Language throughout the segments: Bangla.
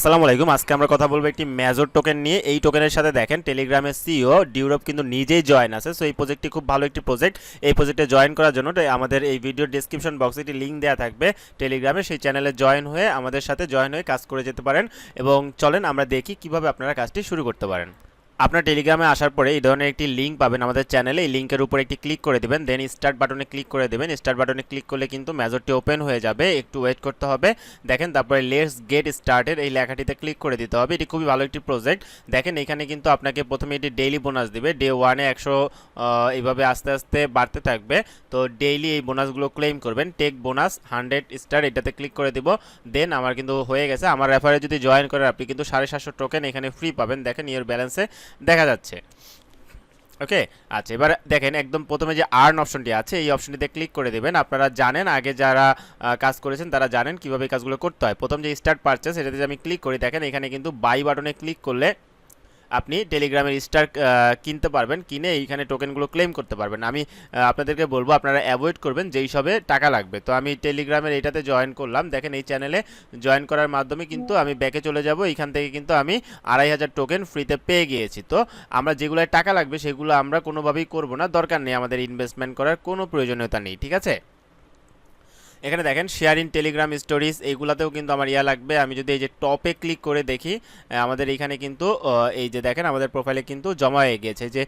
আসসালামু আলাইকুম। আজকে আমরা কথা বলব একটি মেজর টোকেন নিয়ে। এই টোকেনের সাথে দেখেন টেলিগ্রামের সিও ডিউরোপ কিন্তু নিজেই জয়েন আছে। সো এই প্রজেক্টটি খুব ভালো একটি প্রজেক্ট এই প্রজেক্টে জয়েন করার জন্য আমাদের এই ভিডিও ডিসক্রিপশন বক্সে একটি লিঙ্ক দেওয়া থাকবে। টেলিগ্রামে সেই চ্যানেলে জয়েন হয়ে আমাদের সাথে জয়েন হয়ে কাজ করে যেতে পারেন। এবং চলেন আমরা দেখি কীভাবে আপনারা কাজটি শুরু করতে পারেন। আপনার টেলিগ্রামে আসার পরে এই ধরনের একটি লিঙ্ক পাবেন আমাদের চ্যানেলে এই লিঙ্কের উপর একটি ক্লিক করে দেবেন দেন স্টার্ট বাটনে ক্লিক করে দেবেন। স্টার্ট বাটনে ক্লিক করলে কিন্তু মেজরটি ওপেন হয়ে যাবে, একটু ওয়েট করতে হবে। দেখেন তারপরে লেটস গেট স্টার্টেড এই লেখাটিতে ক্লিক করে দিতে হবে। এটি খুবই ভালো একটি প্রজেক্ট দেখেন এখানে কিন্তু আপনাকে প্রথমে এটি ডেইলি বোনাস দিবে। ডে ওয়ানে একশো এইভাবে আস্তে আস্তে বাড়তে থাকবে। তো ডেইলি এই বোনাসগুলো ক্লেম করবেন। টেক বোনাস হান্ড্রেড স্টার এটাতে ক্লিক করে দিব। দেন আমার কিন্তু হয়ে গেছে। আমার রেফারে যদি জয়েন করেন, আপনি কিন্তু সাড়ে সাতশো টোকেন এখানে ফ্রি পাবেন। দেখেন ইয়ের ব্যালেন্সে দেখা যাচ্ছে। ওকে? আচ্ছা এবার দেখেন, একদম প্রথমে যে আর্ন অপশনটি আছে, এই অপশনটিতে ক্লিক করে দেবেন। আপনারা জানেন, আগে যারা কাজ করেছেন, তারা জানেন কীভাবে কাজগুলো করতে হয়। প্রথম যে স্টার্ট পারচেস এটাতে আমি ক্লিক করি, দেখেন এখানে কিন্তু বাই বাটনে ক্লিক করলে আপনি টেলিগ্রামের স্টার কিনতে পারবেন, কিনে এইখানে টোকেনগুলো ক্লেম করতে পারবেন। আমি আপনাদেরকে বলব, আপনারা অ্যাভয়েড করবেন যেই সবে টাকা লাগবে। তো আমি টেলিগ্রামের এটাতে জয়েন করলাম। দেখেন এই চ্যানেলে জয়েন করার মাধ্যমে কিন্তু আমি ব্যাকে চলে যাব। এইখান থেকে কিন্তু আমি আড়াই হাজার টোকেন ফ্রিতে পেয়ে গিয়েছি। তো আমরা যেগুলো টাকা লাগবে, সেগুলো আমরা কোনোভাবেই করব না। দরকার নেই আমাদের ইনভেস্টমেন্ট করার, কোনো প্রয়োজনীয়তা নেই। ঠিক আছে? এখানে দেখেন শেয়ার ইন টেলিগ্রাম স্টোরিজ এইগুলাতেও কিন্তু আমার ইয়া লাগবে। আমি যদি এই যে টপে ক্লিক করে দেখি আমাদের এখানে কিন্তু এই যে দেখেন, আমাদের প্রোফাইলে কিন্তু জমা হয়ে গিয়েছে। যে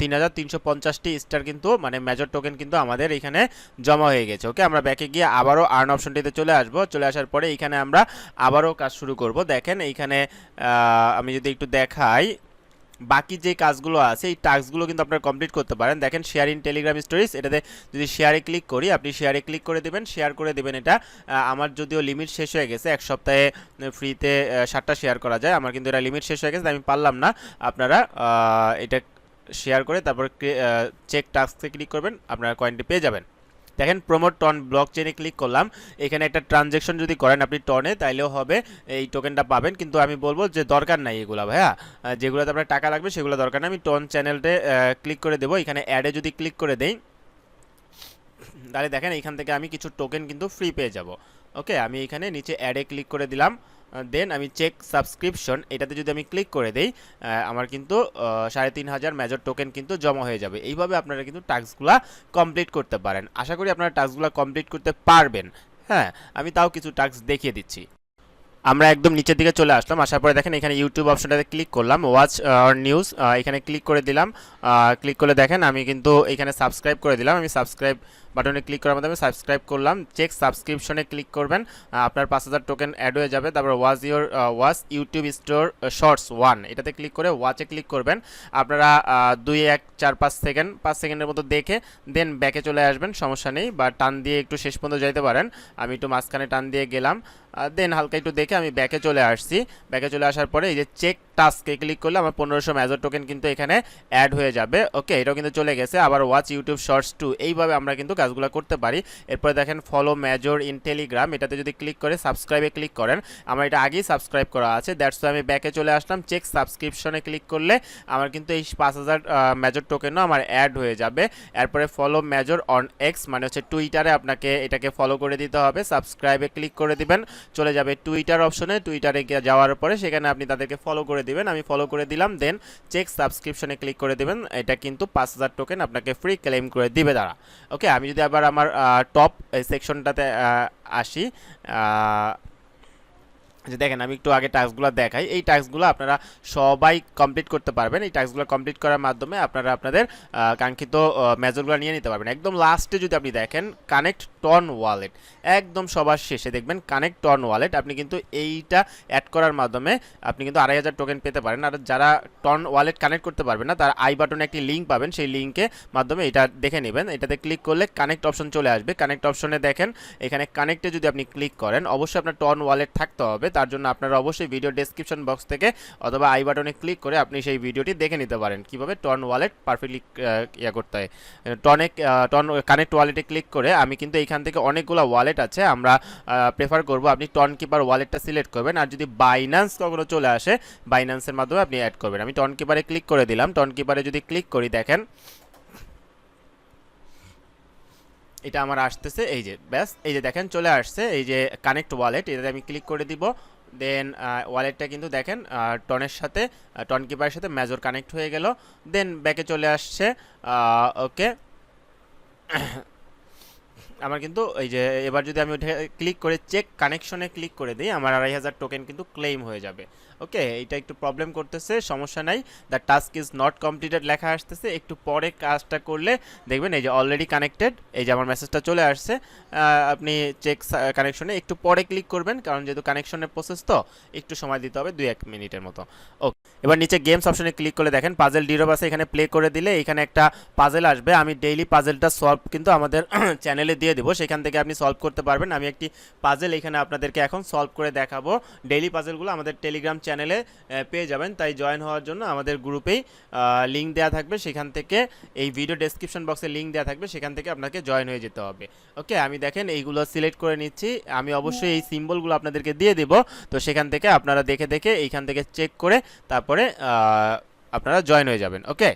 তিন হাজার তিনশো পঞ্চাশটি স্টার কিন্তু মানে মেজর টোকেন কিন্তু আমাদের এখানে জমা হয়ে গেছে। ওকে আমরা ব্যাকে গিয়ে আবারও আর্ন অপশনটিতে চলে আসব। চলে আসার পরে এখানে আমরা আবারও কাজ শুরু করব। দেখেন এইখানে আমি যদি একটু দেখাই বাকি যে কাজগুলো আছে, এই টাস্কগুলো কিন্তু আপনারা কমপ্লিট করতে পারেন। দেখেন শেয়ার ইন টেলিগ্রাম স্টোরিজ এটাতে যদি শেয়ারে ক্লিক করি, আপনি শেয়ারে ক্লিক করে দেবেন শেয়ার করে দেবেন এটা। আমার যদিও লিমিট শেষ হয়ে গেছে, এক সপ্তাহে ফ্রিতে সাতটা শেয়ার করা যায়, আমার কিন্তু এটা লিমিট শেষ হয়ে গেছে আমি পারলাম না। আপনারা এটা শেয়ার করে তারপর চেক টাস্কে ক্লিক করবেন, আপনারা কয়েনটি পেয়ে যাবেন। দেখেন প্রমোট টন ব্লক চেনে ক্লিক করলাম। এখানে একটা ট্রানজেকশন যদি করেন আপনি টনে তাইলেও হবে, এই টোকেনটা পাবেন। কিন্তু আমি বলব যে দরকার নাই এগুলো ভাইয়া। যেগুলোতে আপনার টাকা লাগবে সেগুলো দরকার নেই। আমি টন চ্যানেলটে ক্লিক করে দেবো। এখানে অ্যাডে যদি ক্লিক করে দেই, তাহলে দেখেন এখান থেকে আমি কিছু টোকেন কিন্তু ফ্রি পেয়ে যাব। ওকে আমি এখানে নিচে অ্যাডে ক্লিক করে দিলাম। দেন আমি চেক সাবস্ক্রিপশন এটাতে যদি আমি ক্লিক করে দেই আমার কিন্তু সাড়ে তিন হাজার মেজর টোকেন কিন্তু জমা হয়ে যাবে। এইভাবে আপনারা কিন্তু টাস্কগুলো কমপ্লিট করতে পারেন। আশা করি আপনারা টাস্কগুলো কমপ্লিট করতে পারবেন। হ্যাঁ আমি তাও কিছু টাস্ক দেখিয়ে দিচ্ছি। আমরা একদম নিচের দিকে চলে আসলাম। আসার পরে দেখেন এখানে ইউটিউব অপশনটাতে ক্লিক করলাম। ওয়াচ অর নিউজ এখানে ক্লিক করে দিলাম। ক্লিক করলে দেখেন আমি কিন্তু এখানে সাবস্ক্রাইব করে দিলাম। আমি সাবস্ক্রাইব বাটনে ক্লিক করার মাধ্যমে সাবস্ক্রাইব করলাম। চেক সাবস্ক্রিপশনে ক্লিক করবেন। আপনার পাঁচ হাজার টোকেন অ্যাড হয়ে যাবে। তারপর watch your watch YouTube store shorts one এটাতে ক্লিক করে ওয়াচে ক্লিক করবেন। আপনারা দুই, এক, চার, পাঁচ সেকেন্ড পাঁচ সেকেন্ডের মতো দেখে দেন ব্যাকে চলে আসবেন। সমস্যা নেই। বা টান দিয়ে একটু শেষ পর্যন্ত যাইতে পারেন। আমি একটু মাঝখানে টান দিয়ে গেলাম। দেন হালকা একটু দেখে আমি ব্যাকে চলে আসছি। ব্যাকে চলে আসার পরে এই যে চেক টাস্কে ক্লিক করলে আমার পনেরোশো মেজর টোকেন কিন্তু এখানে অ্যাড হয়ে যাবে। ওকে এটাও কিন্তু চলে গেছে। আবার ওয়াচ ইউটিউব শর্টস টু এইভাবে আমরা কিন্তু কাজগুলো করতে পারি। এরপরে দেখেন ফলো মেজর ইন টেলিগ্রাম এটাতে যদি ক্লিক করে সাবস্ক্রাইবে ক্লিক করেন। আমার এটা আগেই সাবস্ক্রাইব করা আছে। দ্যাটস আমি ব্যাকে চলে আসলাম। চেক সাবস্ক্রিপশনে ক্লিক করলে আমার কিন্তু এই পাঁচ হাজার মেজর টোকেনও আমার অ্যাড হয়ে যাবে। এরপরে ফলো মেজর অন এক্স মানে হচ্ছে টুইটারে আপনাকে এটাকে ফলো করে দিতে হবে। সাবস্ক্রাইবে ক্লিক করে দিবেন। চলে যাবে টুইটার অপশনে টুইটারে গিয়ে যাওয়ার পরে সেখানে আপনি তাদেরকে ফলো করে দিবেন। আমি ফলো করে দিলাম দেন চেক সাবস্ক্রিপশনে ক্লিক করে দেবেন। এটা কিন্তু পাঁচ হাজার টোকেন আপনাকে ফ্রি ক্লেম করে দিবে তারা। ওকে আমি যদি আবার আমার টপ সেকশনটাতে আসি যে দেখেন, আমি একটু আগে টাস্কগুলো দেখাই। এই টাস্কগুলো আপনারা সবাই কমপ্লিট করতে পারবেন। এই টাস্কগুলো কমপ্লিট করার মাধ্যমে আপনারা আপনাদের কাঙ্ক্ষিত মেজরগুলো নিয়ে নিতে পারবেন। একদম লাস্টে যদি আপনি দেখেন কানেক্ট টন ওয়ালেট একদম সবার শেষে দেখবেন কানেক্ট টন ওয়ালেট আপনি কিন্তু এইটা অ্যাড করার মাধ্যমে আপনি কিন্তু আড়াই হাজার টোকেন পেতে পারেন। আর যারা টন ওয়ালেট কানেক্ট করতে পারবেন না, তার আই বাটনে একটি লিঙ্ক পাবেন। সেই লিঙ্কে মাধ্যমে এটা দেখে নেবেন। এটাতে ক্লিক করলে কানেক্ট অপশন চলে আসবে। কানেক্ট অপশনে দেখেন, এখানে কানেক্টে যদি আপনি ক্লিক করেন, অবশ্যই আপনার টন ওয়ালেট থাকতে হবে। তার জন্য আপনারা অবশ্যই ভিডিও ডেসক্রিপশন বক্স থেকে অথবা আই বাটনে ক্লিক করে আপনি সেই ভিডিওটি দেখে নিতে পারেন। কীভাবে? টন ওয়ালেট পারফেক্টলি ইয়ে করতে হয়। টনে টন কানেক্ট ওয়ালেটে ক্লিক করে আমি কিন্তু এইখান থেকে অনেকগুলো ওয়ালেট আছে, আমরা প্রেফার করব আপনি টন কিপার ওয়ালেটটা সিলেক্ট করবেন। আর যদি বাইন্যান্স কখনো চলে আসে বাইন্যান্সের মাধ্যমে আপনি অ্যাড করবেন। আমি টন কিপারে ক্লিক করে দিলাম। টন কিপারে যদি ক্লিক করি দেখেন এটা আমার আসতেছে, এই যে, ব্যাস, এই যে দেখেন চলে আসছে, এই যে কানেক্ট ওয়ালেট এটাতে আমি ক্লিক করে দিব দেন ওয়ালেটটা কিন্তু দেখেন টনের সাথে টন কিপারের সাথে মেজর কানেক্ট হয়ে গেল দেন ব্যাকে চলে আসছে ওকে আমার কিন্তু এই যে, এবার যদি আমি ক্লিক করে চেক কানেকশনে ক্লিক করে দিই, আমার আড়াই হাজার টোকেন কিন্তু ক্লেম হয়ে যাবে। ওকে এটা একটু প্রবলেম করতেছে, সমস্যা নাই। The task is not completed লেখা আসতেছে, একটু পরে কাজটা করলে দেখবেন এই যে অলরেডি কানেক্টেড এই যে আমার মেসেজটা চলে আসছে আপনি চেক কানেকশনে একটু পরে ক্লিক করবেন, কারণ যেহেতু কানেকশনের প্রসেস তো, একটু সময় দিতে হবে দুই এক মিনিটের মতো। ওকে এবার নিচে গেমস অপশনে ক্লিক করে দেখেন পাজেল ডিরোপ আছে, এখানে প্লে করে দিলে এখানে একটা পাজেল আসবে। আমি ডেইলি পাজেলটা সলভ কিন্তু আমাদের চ্যানেলে দিয়ে দেবো, সেখান থেকে আপনি সলভ করতে পারবেন। আমি একটি পাজেল এখানে আপনাদেরকে এখন সলভ করে দেখাবো। ডেইলি পাজেলগুলো আমাদের টেলিগ্রাম চ্যানেলে পেয়ে যাবেন। তাই জয়েন হওয়ার জন্য আমাদের গ্রুপেই লিঙ্ক দেওয়া থাকবে। সেখান থেকে এই ভিডিও ডেসক্রিপশন বক্সে লিঙ্ক দেওয়া থাকবে। সেখান থেকে আপনাকে জয়েন হয়ে যেতে হবে। ওকে আমি দেখেন এইগুলো সিলেক্ট করে নিচ্ছি। আমি অবশ্যই এই সিম্বলগুলো আপনাদেরকে দিয়ে দেব। তো সেখান থেকে আপনারা দেখে দেখে এইখান থেকে চেক করে তারপরে আপনারা জয়েন হয়ে যাবেন। ওকে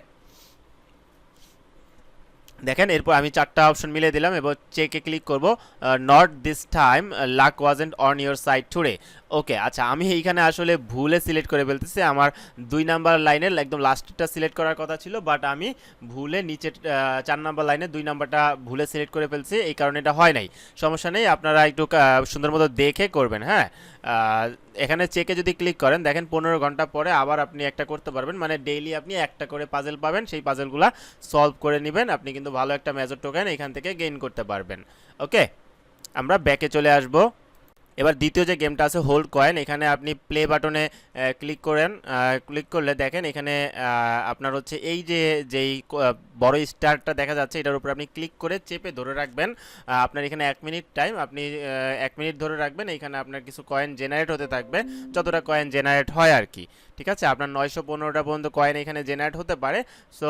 দেখেন, এরপর আমি চারটা অপশন মিলে দিলাম, এবার চেকে ক্লিক করব not this time luck wasn't on your side today okay আচ্ছা আমি এইখানে আসলে ভুলে সিলেক্ট করে ফেলতেছি, আমার দুই নাম্বার লাইনের একদম লাস্টটা সিলেক্ট করার কথা ছিল বাট আমি ভুলে নিচে চার নাম্বার লাইনে দুই নাম্বারটা ভুলে সিলেক্ট করে ফেলছি, এই কারণে এটা হয় নাই। সমস্যা নেই, আপনারা একটু সুন্দর মতো দেখে করবেন হ্যাঁ? এখানে চেকে যদি ক্লিক করেন, দেখেন পনেরো ঘণ্টা পরে আবার আপনি একটা করতে পারবেন। মানে ডেইলি আপনি একটা করে পাজেল পাবেন, সেই পাজেলগুলো সলভ করে নেবেন। আপনি কিন্তু ভালো একটা মেজর টোকেন এখান থেকে গেইন করতে পারবেন। ওকে আমরা ব্যাকে চলে আসব। এবার দ্বিতীয় যে গেমটা আছে হোল্ড কয়েন এখানে আপনি প্লে বাটনে ক্লিক করেন। ক্লিক করলে দেখেন এখানে আপনার হচ্ছে এই যে, যেই বড় স্টারটা দেখা যাচ্ছে, এটার উপর আপনি ক্লিক করে চেপে ধরে রাখবেন। আপনার এখানে এক মিনিট টাইম আপনি এক মিনিট ধরে রাখবেন। এখানে আপনার কিছু কয়েন জেনারেট হতে থাকবে, যতটা কয়েন জেনারেট হয় আর কি। ঠিক আছে? আপনার নয়শো পনেরোটা পর্যন্ত কয়েন এখানে জেনারেট হতে পারে। সো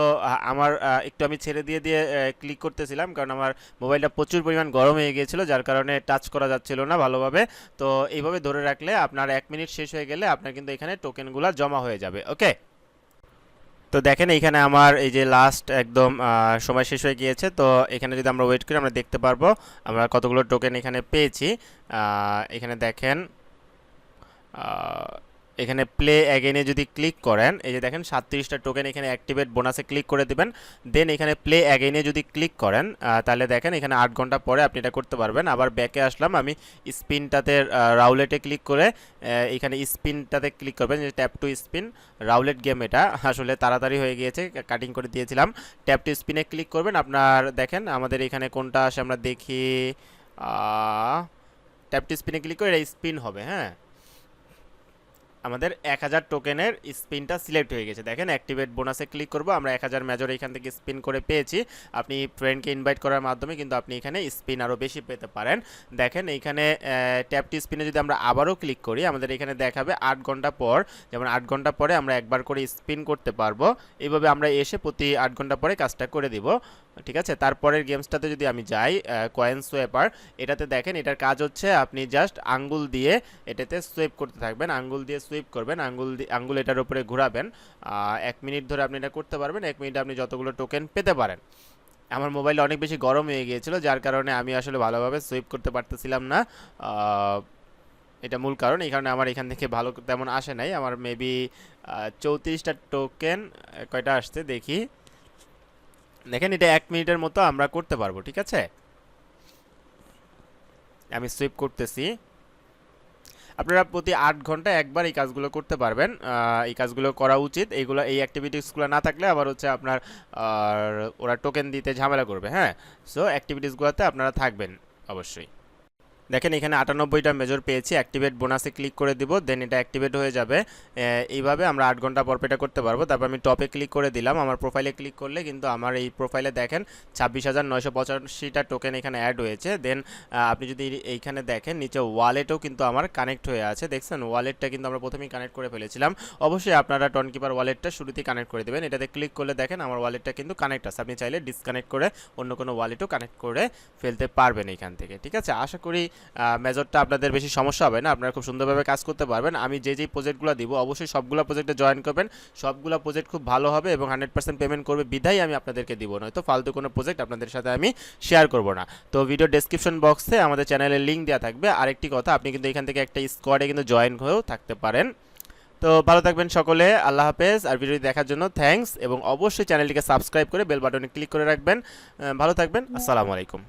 আমার একটু আমি ছেড়ে দিয়ে দিয়ে ক্লিক করতেছিলাম কারণ আমার মোবাইলটা প্রচুর পরিমাণ গরম হয়ে গিয়েছিল, যার কারণে টাচ করা যাচ্ছিল না ভালোভাবে। তো, এইভাবে ধরে রাখলে আপনার এক মিনিট শেষ হয়ে গেলে আপনার কিন্তু এখানে টোকেনগুলো জমা হয়ে যাবে ওকে তো দেখেন, এইখানে আমার এই যে লাস্ট একদম সময় শেষ হয়ে গিয়েছে। তো, এখানে যদি আমরা ওয়েট করি, আমরা দেখতে পারব আমরা কতগুলো টোকেন এখানে পেয়েছি। এখানে দেখেন এখানে প্লে অ্যাগেনে যদি ক্লিক করেন, এই যে দেখেন সাতত্রিশটা টোকেন এখানে অ্যাক্টিভেট বোনাসে ক্লিক করে দেবেন। দেন এখানে প্লে অ্যাগেনে যদি ক্লিক করেন তাহলে দেখেন এখানে আট ঘণ্টা পরে আপনি এটা করতে পারবেন। আবার ব্যাকে আসলাম আমি স্পিনটাতে রাউলেটে ক্লিক করে এখানে স্পিনটাতে ক্লিক করবেন যে tap to spin roulette game এটা। আসলে তাড়াতাড়ি হয়ে গিয়েছে কাটিং করে দিয়েছিলাম। ট্যাপ টু স্পিনে ক্লিক করবেন, আপনার দেখেন আমাদের এখানে কোনটা আসে আমরা দেখি ট্যাপ টু স্পিনে ক্লিক করে এটা স্পিন হবে হ্যাঁ। আমাদের এক হাজার টোকেনের স্পিনটা সিলেক্ট হয়ে গেছে। দেখেন অ্যাক্টিভেট বোনাসে ক্লিক করব, আমরা এক হাজার মেজর এখান থেকে স্পিন করে পেয়েছি। আপনি ফ্রেন্ডকে ইনভাইট করার মাধ্যমে কিন্তু আপনি এখানে স্পিন আরও বেশি পেতে পারেন। দেখেন এইখানে ট্যাপটি স্পিনে যদি আমরা আবারও ক্লিক করি, আমাদের এখানে দেখাবে আট ঘণ্টা পর, যেমন আট ঘণ্টা পরে আমরা একবার করে স্পিন করতে পারব। এইভাবে আমরা এসে প্রতি আট ঘণ্টা পরে কাজটা করে দিব। ঠিক আছে? তারপরের গেমসটাতে যদি আমি যাই কয়েন সোয়েপার এটাতে দেখেন, এটার কাজ হচ্ছে আপনি জাস্ট আঙ্গুল দিয়ে এটাতে সোয়েপ করতে থাকবেন। আঙ্গুল দিয়ে সুইপ করবেন, আঙ্গুল আঙ্গুল এটার উপরে ঘোরাবেন। এক মিনিট ধরে আপনি এটা করতে পারবেন, এক মিনিটে আপনি যতগুলো টোকেন পেতে পারেন। আমার মোবাইল অনেক বেশি গরম হয়ে গিয়েছিল, যার কারণে আমি আসলে ভালোভাবে সুইপ করতে পারতেছিলাম না। এটা মূল কারণ, এই কারণে আমার এখান থেকে ভালো তেমন আসে নাই। আমার মেবি চৌত্রিশটা টোকেন কয়টা আসছে দেখি। দেখেন, এটা এক মিনিটের মতো আমরা করতে পারব, ঠিক আছে? আমি সুইপ করতেছি। আপনারা প্রতি আট ঘণ্টা একবার এই কাজগুলো করতে পারবেন। এই কাজগুলো করা উচিত। এইগুলো এই অ্যাক্টিভিটিসগুলো না থাকলে আবার হচ্ছে আপনার ওরা টোকেন দিতে ঝামেলা করবে হ্যাঁ? সো অ্যাক্টিভিটিসগুলোতে আপনারা থাকবেন, অবশ্যই। দেখেন, এখানে আটানব্বইটা মেজর পেয়েছি। অ্যাক্টিভেট বোনাসে ক্লিক করে দিব দেন এটা অ্যাক্টিভেট হয়ে যাবে। এইভাবে আমরা আট ঘণ্টা পর এটা করতে পারব। তারপর আমি টপে ক্লিক করে দিলাম। আমার প্রোফাইলে ক্লিক করলে কিন্তু আমার এই প্রোফাইলে দেখেন, ছাব্বিশ হাজার নয়শো পঁচাশিটা টোকেন এখানে অ্যাড হয়েছে। দেন আপনি যদি এইখানে দেখেন, নিচে ওয়ালেটও কিন্তু আমার কানেক্ট হয়ে আছে। দেখছেন? ওয়ালেটটা কিন্তু আমরা প্রথমেই কানেক্ট করে ফেলেছিলাম। অবশ্যই আপনারা টন কিপার ওয়ালেটটা শুরুতেই কানেক্ট করে দেবেন। এটাতে ক্লিক করলে দেখেন, আমার ওয়ালেটটা কিন্তু কানেক্ট আছে। আপনি চাইলে ডিসকানেক্ট করে অন্য কোনো ওয়ালেটও কানেক্ট করে ফেলতে পারবেন এখান থেকে। ঠিক আছে? আশা করি মেজরটা আপনাদের বেশি সমস্যা হবে না, আপনারা খুব সুন্দরভাবে কাজ করতে পারবেন। আমি যে যেই প্রজেক্টগুলো দিব, অবশ্যই সবগুলো প্রজেক্টে জয়েন করবেন। সবগুলো প্রজেক্ট খুব ভালো হবে এবং হান্ড্রেড পার্সেন্ট পেমেন্ট করবে বিধাই আমি আপনাদেরকে দিব নয়তো ফালতু কোনো প্রজেক্ট আপনাদের সাথে আমি শেয়ার করব না। তো ভিডিও ডেসক্রিপশন বক্সে আমাদের চ্যানেলের লিঙ্ক দেওয়া থাকবে। আরেকটি কথা, আপনি কিন্তু এখান থেকে একটা স্কোয়াডে কিন্তু জয়েন হয়েও থাকতে পারেন। তো ভালো থাকবেন সকলে, আল্লাহ হাফেজ। আর ভিডিওটি দেখার জন্য থ্যাঙ্কস এবং অবশ্যই চ্যানেলটিকে সাবস্ক্রাইব করে বেল বাটনে ক্লিক করে রাখবেন। ভালো থাকবেন, আসসালামু আলাইকুম।